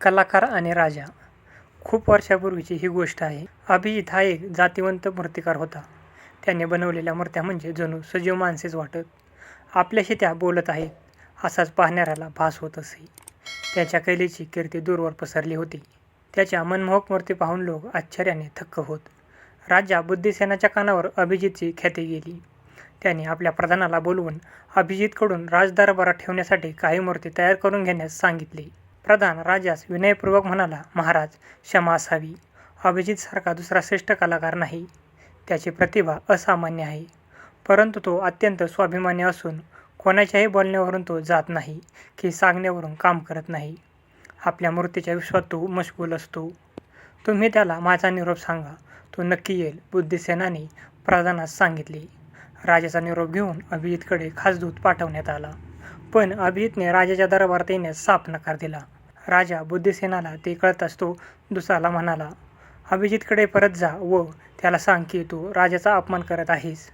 कलाकार आणि राजा. खूप वर्षापूर्वीची ही गोष्ट आहे. अभिजित हा एक जातिवंत मूर्तिकार होता. त्याने बनवलेल्या मूर्त्या म्हणजे जणू सजीव माणसेच वाटत. आपल्याशी त्या बोलत आहेत असाच पाहणाऱ्याला भास होत असे. त्याच्या कैलीची कीर्ती दूरवर पसरली होती. त्याच्या मनमोहक मूर्ती पाहून लोक आश्चर्याने थक्क होत. राजा बुद्धिसेनाच्या कानावर अभिजितची ख्याती गेली. त्याने आपल्या प्रधानाला बोलवून अभिजितकडून राजदरबारात ठेवण्यासाठी काही मूर्ती तयार करून घेण्यास सांगितली. प्रधान राजास विनयपूर्वक म्हणाला महाराज क्षमा असावी. अभिजितसारखा दुसरा श्रेष्ठ कलाकार नाही. त्याची प्रतिभा असामान्य आहे. परंतु तो अत्यंत स्वाभिमानी असून कोणाच्याही बोलण्यावरून तो जात नाही की सांगण्यावरून काम करत नाही. आपल्या मूर्तीच्या विश्वात तो मशगूल असतो. तुम्ही त्याला माझा निरोप सांगा. तो नक्की येईल बुद्धिसेनाने प्रधानास सांगितले. राजाचा निरोप घेऊन अभिजितकडे खासदूत पाठवण्यात आला. पण अभिजितने राजाच्या दरबारात येण्यास साफ नकार दिला. राजा बुद्धिसेनाला ते कळताच तो दुसराला म्हणाला अभिजितकडे परत जा व त्याला सांग की तू राजाचा अपमान करत आहेस.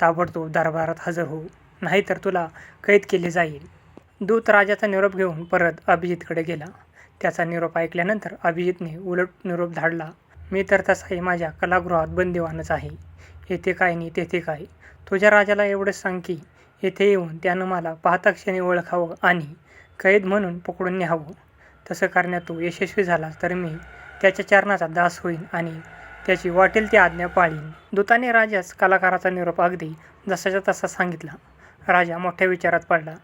ताबडतोब दरबारात हजर हो नाहीतर तुला कैद केले जाईल. दूत राजाचा निरोप घेऊन परत अभिजितकडे गेला. त्याचा निरोप ऐकल्यानंतर अभिजितने उलट निरोप धाडला मी तर तसाही माझ्या कलागृहात बंदिवानच आहे. येथे काय नाही तेथे काय? तुझ्या राजाला एवढंच सांग की येथे येऊन त्यानं मला पाहता क्षणी ओळखावं आणि कैद म्हणून पकडून न्यावं. तसं करण्यात तो यशस्वी झालास तर मी त्याच्या चरणाचा दास होईन आणि त्याची वाटेल ती आज्ञा पाळीन. दूताने राजास कलाकाराचा निरोप अगदी जसाच्या तसा सांगितला. राजा मोठ्या विचारात पडला.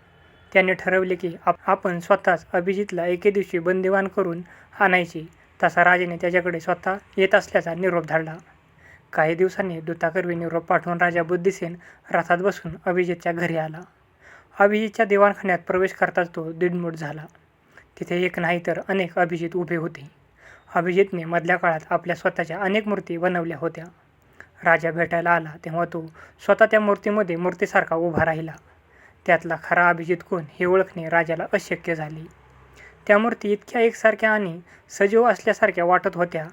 त्याने ठरवले की आप आपण स्वतःच अभिजितला एके दिवशी बंदिवान करून आणायचे. तसा राजाने त्याच्याकडे स्वतः येत असल्याचा निरोप धाडला काही दिवसांनी दूताकरवी निरोप पाठवून राजा बुद्धिसेन रथात बसून अभिजितच्या घरी आला. अभिजितच्या दिवाणखान्यात प्रवेश करताच तो दिडमूट झाला. तिथे एक नाही तर अनेक अभिजित उभे होते. अभिजितने मधल्या काळात आपल्या स्वतःच्या अनेक मूर्ती बनवल्या होत्या. राजा भेटायला आला तेव्हा तो स्वतः त्या मूर्तीमध्ये मूर्तीसारखा उभा राहिला. त्यातला खरा अभिजित कोण हे ओळखणे राजाला अशक्य झाले. त्या मूर्ती इतक्या एकसारख्या आणि सजीव असल्यासारख्या वाटत होत्या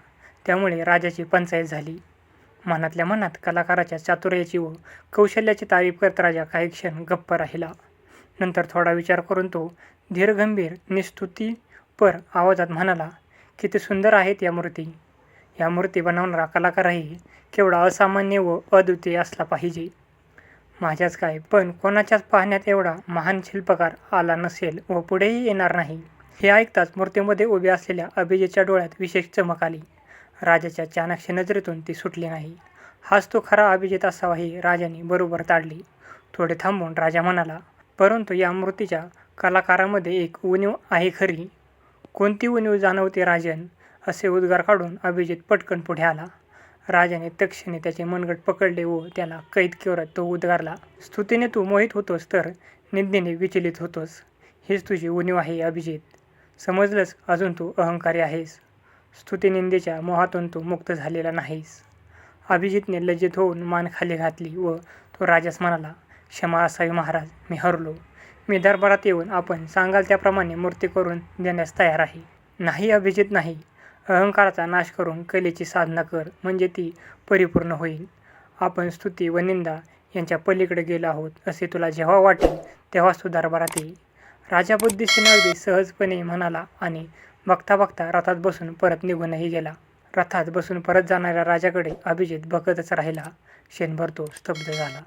त्यामुळे राजाची पंचायत झाली. मनातल्या मनात कलाकाराच्या चातुर्याची व कौशल्याची तारीफ करत राजा काही क्षण गप्प राहिला. नंतर थोडा विचार करून तो धीरगंभीर निस्तुतीपर आवाजात म्हणाला किती सुंदर आहेत या मूर्ती. या मूर्ती बनवणारा कलाकारही केवढा असामान्य व अद्वितीय असला पाहिजे. माझ्याच काय पण कोणाच्याच पाहण्यात एवढा महान शिल्पकार आला नसेल व पुढेही येणार नाही. हे ऐकताच मूर्तीमध्ये उभे असलेल्या अभिजेच्या डोळ्यात विशेष चमक आली. राजाच्या चाणाक्ष नजरेतून ती सुटली नाही. हाच तो खरा अभिजित असावा ही राजाने बरोबर ताडली. थोडे थांबून राजा म्हणाला परंतु या मूर्तीच्या कलाकारामध्ये एक उणीव आहे खरी. कोणती उणीव जाणवते राजन? असे उद्गार काढून अभिजित पटकन पुढे आला. राजाने तक्षणी त्याचे मनगट पकडले व त्याला कैद करत तो उद्गारला स्तुतीने तू मोहित होतोस तर निंदेने विचलित होतोस. हीच तुझी उणीव आहे अभिजित. समजलंच अजून तू अहंकारी आहेस. स्तुतिनिंदेच्या मोहातून तू मुक्त झालेला नाहीस. अभिजितने लज्जित होऊन मान खाली घातली व तो राजास म्हणाला क्षमा असावी महाराज मी हरलो. मी दरबारात येऊन आपण सांगाल त्याप्रमाणे मूर्ती करून देण्यास तयार आहे. नाही अभिजित नाही. अहंकाराचा नाश करून कलेची साधना कर म्हणजे ती परिपूर्ण होईल. आपण स्तुती व निंदा यांच्या पलीकडे गेलो आहोत असे तुला जेव्हा वाटेल तेव्हाच तू दरबारात येईल राजा बुद्धिसेन अगदी सहजपणे म्हणाला आणि बघता बघता रथात बसून परत निघूनही गेला. रथात बसून परत जाणाऱ्या राजाकडे अभिजित बघतच राहिला. क्षणभर तो स्तब्ध झाला.